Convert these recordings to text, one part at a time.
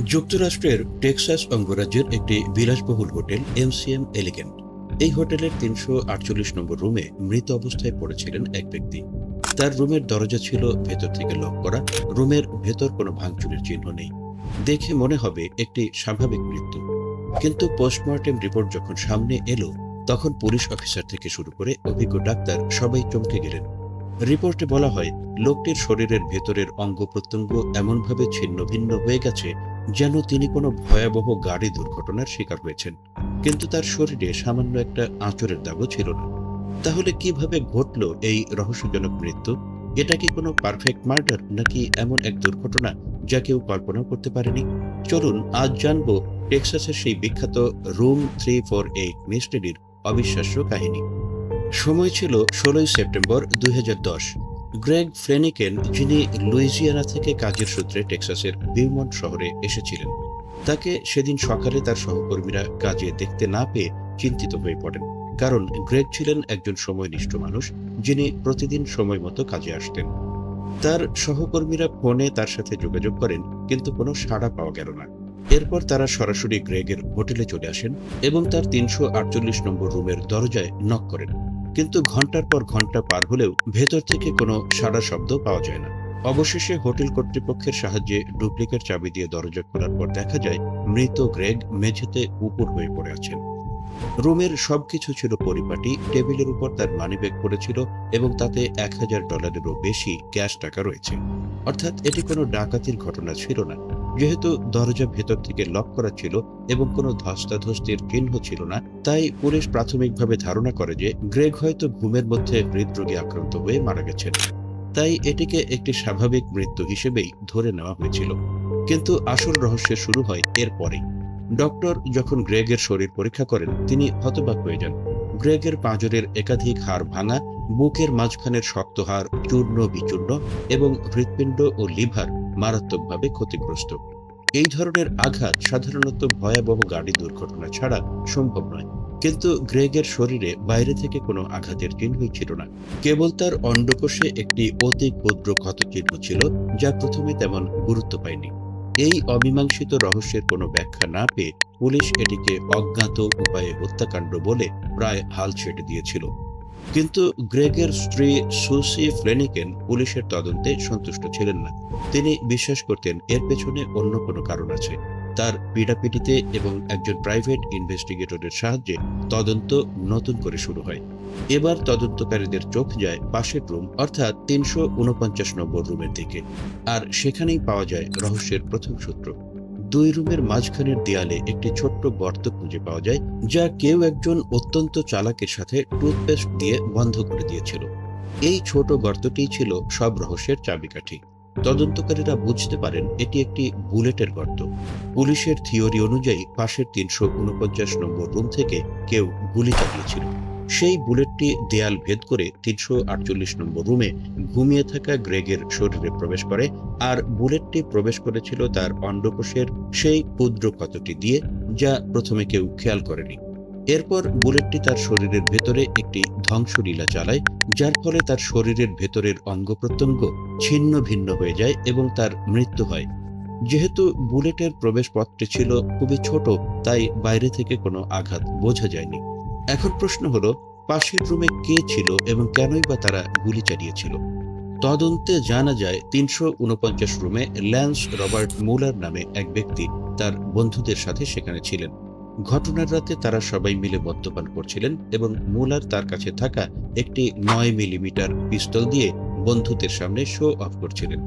যুক্তরাষ্ট্রের টেক্সাস অঙ্গরাজ্যের একটি বিলাসবহুল হোটেল, এমসিএম এলিগেন্ট। এই হোটেলের তিনশো আটচল্লিশ নম্বর রুমে মৃত অবস্থায় পড়েছিলেন এক ব্যক্তি। তার রুমের দরজা ছিল ভেতর থেকে লক করা, রুমের ভেতর কোনো ভাঙচুরের চিহ্ন নেই। দেখে মনে হবে একটি স্বাভাবিক মৃত্যু। কিন্তু পোস্টমর্টেম রিপোর্ট যখন সামনে এলো, তখন পুলিশ অফিসার থেকে শুরু করে অভিজ্ঞ ডাক্তার সবাই চমকে গেলেন। রিপোর্টে বলা হয়, লোকটির শরীরের ভেতরের অঙ্গ প্রত্যঙ্গ এমনভাবে ছিন্ন ভিন্ন হয়ে গেছে যেন তিনি কোনো ভয়াবহ গাড়ি দুর্ঘটনার শিকার হয়েছেন। কিন্তু তার শরীরে সামান্য একটা আঁচড়ের দাগও ছিল না। তাহলে কীভাবে ঘটল এই রহস্যজনক মৃত্যু? এটা কি কোনো পারফেক্ট মার্ডার নাকি এমন এক দুর্ঘটনা যা কেউ কল্পনাও করতে পারেনি? চলুন, আজ জানব টেক্সাসের সেই বিখ্যাত রুম থ্রি ফোর এইট মিস্ট্রির অবিশ্বাস্য কাহিনী। সময় ছিল ষোলোই সেপ্টেম্বর দুই হাজার দশ। গ্রেগ ফ্লেনিকেন যিনি লুইজিয়ানা থেকে কাজের সূত্রে টেক্সাসের বিউমন্ট শহরে এসেছিলেন। তাকে সেদিন সকালে তার সহকর্মীরা কাজে দেখতে না পেয়ে চিন্তিত হয়ে পড়েন। কারণ গ্রেগ ছিলেন একজন সময়নিষ্ঠ মানুষ, যিনি প্রতিদিন সময় মতো কাজে আসতেন। তার সহকর্মীরা ফোনে তার সাথে যোগাযোগ করেন, কিন্তু কোনো সাড়া পাওয়া গেল না। এরপর তারা সরাসরি গ্রেগের হোটেলে চলে আসেন এবং তার তিনশো আটচল্লিশ নম্বর রুমের দরজায় নক করেন। কিন্তু ঘণ্টার পর ঘণ্টা পার হলেও ভেতর থেকে কোনো সাড়া শব্দ পাওয়া যায় না। অবশেষে হোটেল কর্তৃপক্ষের সাহায্যে ডুপ্লিকেট চাবি দিয়ে দরজা খোলার পর দেখা যায়, মৃত গ্রেগ মেঝেতে উপর হয়ে পড়ে আছেন। রুমের সবকিছু ছিল পরিপাটি, টেবিলের উপর তার মানিব্যাগ পড়েছিল এবং তাতে এক হাজার ডলারেরও বেশি ক্যাশ টাকা রয়েছে। অর্থাৎ এটি কোনো ডাকাতির ঘটনা ছিল না। যেহেতু দরজা ভেতর থেকে লক করা ছিল এবং কোনো ধস্তাধস্তির চিহ্ন ছিল না, তাই পুলিশ প্রাথমিকভাবে ধারণা করে যে গ্রেগ হয়তো ঘুমের মধ্যে হৃদরোগে আক্রান্ত হয়ে মারা গেছেন। তাই এটিকে একটি স্বাভাবিক মৃত্যু হিসেবেই ধরে নেওয়া হয়েছিল। কিন্তু আসল রহস্য শুরু হয় এরপরেই ডক্টর যখন গ্রেগের শরীর পরীক্ষা করেন, তিনি হতবাক হয়ে যান। গ্রেগের পাঁজরের একাধিক হাড় ভাঙা, বুকের মাঝখানের শক্ত হাড় চূর্ণ বিচূর্ণ এবং হৃৎপিণ্ড ও লিভার মারাত্মকভাবে ক্ষতিগ্রস্ত। এই ধরনের আঘাত সাধারণত ভয়াবহ গাড়ি দুর্ঘটনা ছাড়া সম্ভব নয়। কিন্তু গ্রেগের শরীরে বাইরে থেকে কোনো আঘাতের চিহ্নই ছিল না। কেবল তার অন্ডকোষে একটি অতি ক্ষুদ্র ক্ষতচিহ্ন ছিল, যা প্রথমে তেমন গুরুত্ব পায়নি। এই অমীমাংসিত রহস্যের কোনো ব্যাখ্যা না পেয়ে পুলিশ এটিকে অজ্ঞাত উপায়ে হত্যাকাণ্ড বলে প্রায় হাল ছেড়ে দিয়েছিল। কিন্তু গ্রেগের স্ত্রী সুসি ফ্লেনিকেন পুলিশের তদন্তে সন্তুষ্ট ছিলেন না। তিনি বিশ্বাস করতেন এর পেছনে অন্য কোনো কারণ আছে। তার পিড়াপিটিতে এবং একজন প্রাইভেট ইনভেস্টিগেটরের সাহায্যে তদন্ত নতুন করে শুরু হয়। এবার তদন্তকারীদের চোখ যায় পাশের রুম, অর্থাৎ তিনশো উনপঞ্চাশ নম্বর রুমের দিকে। আর সেখানেই পাওয়া যায় রহস্যের প্রথম সূত্র। দুই রুমের মাঝখানের দেয়ালে একটি ছোট্ট গর্ত খুঁজে পাওয়া যায়, যা কেউ একজন অত্যন্ত চালাকের সাথে টুথপেস্ট দিয়ে বন্ধ করে দিয়েছিল। এই ছোট গর্তটিই ছিল সব রহস্যের চাবিকাঠি। তদন্তকারীরা বুঝতে পারেন এটি একটি বুলেটের গর্ত। পুলিশের থিওরি অনুযায়ী পাশের তিনশো উনপঞ্চাশ নম্বর রুম থেকে কেউ গুলি চালিয়েছিল। সেই বুলেটটি দেয়াল ভেদ করে তিনশো আটচল্লিশ নম্বর রুমে ঘুমিয়ে থাকা গ্রেগের শরীরে প্রবেশ করে, আর বুলেটটি প্রবেশ করেছিল তার অন্ডকোষের সেই ক্ষুদ্র ক্ষতটি দিয়ে, যা প্রথমে কেউ খেয়াল করেনি। এরপর বুলেটটি তার শরীরের ভেতরে একটি ধ্বংসলীলা চালায়, যার ফলে তার শরীরের ভেতরের অঙ্গ প্রত্যঙ্গ ছিন্ন ভিন্ন হয়ে যায় এবং তার মৃত্যু হয়। যেহেতু বুলেটের প্রবেশপথটি ছিল খুবই ছোট, তাই বাইরে থেকে কোনো আঘাত বোঝা যায়নি। এখন প্রশ্ন হলো, পাশের রুমে কে ছিল এবং কেনই বা তারা গুলি চালিয়েছিল? তদন্তে জানা যায়, তিনশো উনপঞ্চাশ রুমে ল্যান্স রবার্ট মুলার নামে এক ব্যক্তি তার বন্ধুদের সাথে সেখানে ছিলেন। ঘটনার রাতে তারা সবাই মিলে মদ্যপান করছিলেন এবং মুলার তার কাছে থাকা একটি নয় মিলিমিটার পিস্তল দিয়ে বন্ধুদের সামনে শো অফ করছিলেন।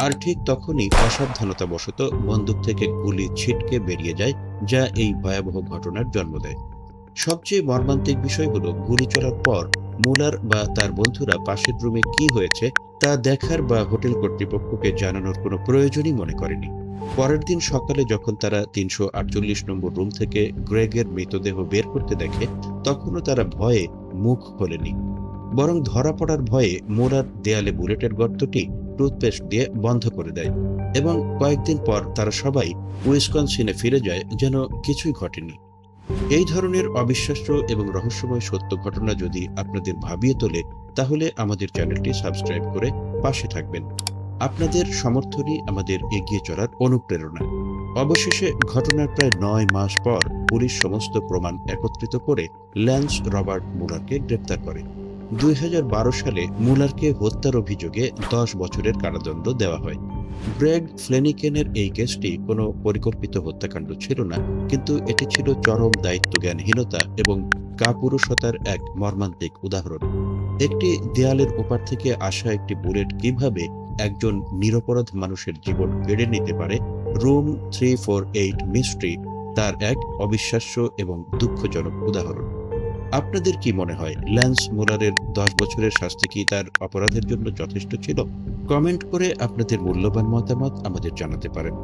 আর ঠিক তখনই অসাবধানতাবশত বন্দুক থেকে গুলি ছিটকে বেরিয়ে যায়, যা এই ভয়াবহ ঘটনার জন্ম দেয়। সবচেয়ে মর্মান্তিক বিষয় হলো গুলি চলার পর মুলার বা তার বন্ধুরা পাশের রুমে কি হয়েছে তা দেখার বা হোটেল কর্তৃপক্ষকে জানানোর কোনো প্রয়োজনই মনে করেনি। পরের দিন সকালে যখন তারা তিনশো আটচল্লিশ নম্বর রুম থেকে গ্রেগের মৃতদেহ বের করতে দেখে, তখনও তারা ভয়ে মুখ খোলেনি। বরং ধরা পড়ার ভয়ে মোরার দেয়ালে বুলেটের গর্তটি টুথপেস্ট দিয়ে বন্ধ করে দেয় এবং কয়েকদিন পর তারা সবাই উইসকনসিনে ফিরে যায় যেন কিছুই ঘটেনি। এই ধরনের অবিশ্বাস্য এবং রহস্যময় সত্য ঘটনা যদি আপনাদের ভাবিয়ে তোলে, তাহলে আমাদের চ্যানেলটি সাবস্ক্রাইব করে পাশে থাকবেন। আপনাদের সমর্থনই আমাদের এগিয়ে চলার অনুপ্রেরণা। অবশেষে ঘটনার প্রায় নয় মাস পর পুলিশ সমস্ত প্রমাণ একত্রিত করে ল্যান্স রবার্ট মুলারকে গ্রেপ্তার করে। দুই হাজার বারো সালে মুলারকে হত্যার অভিযোগে দশ বছরের কারাদণ্ড দেওয়া হয়। গ্রেগ ফ্লেনিকেনের এই কেসটি কোনো পরিকল্পিত হত্যাকাণ্ড ছিল না, কিন্তু এটি ছিল চরম দায়িত্বজ্ঞানহীনতা এবং কাপুরুষতার এক মর্মান্তিক উদাহরণ। একটি দেয়ালের ওপার থেকে আসা একটি বুলেট কীভাবে একজন নিরপরাধ মানুষের জীবন কেড়ে নিতে পারে, room three four eight mystery, তার এক অবিশ্বাস্য এবং দুঃখজনক উদাহরণ। আপনাদের কি মনে হয়, ল্যান্স মুলারের দশ বছরের শাস্তি কি তার অপরাধের জন্য যথেষ্ট ছিল? কমেন্ট করে আপনাদের মূল্যবান মতামত আমাদের জানাতে পারেন।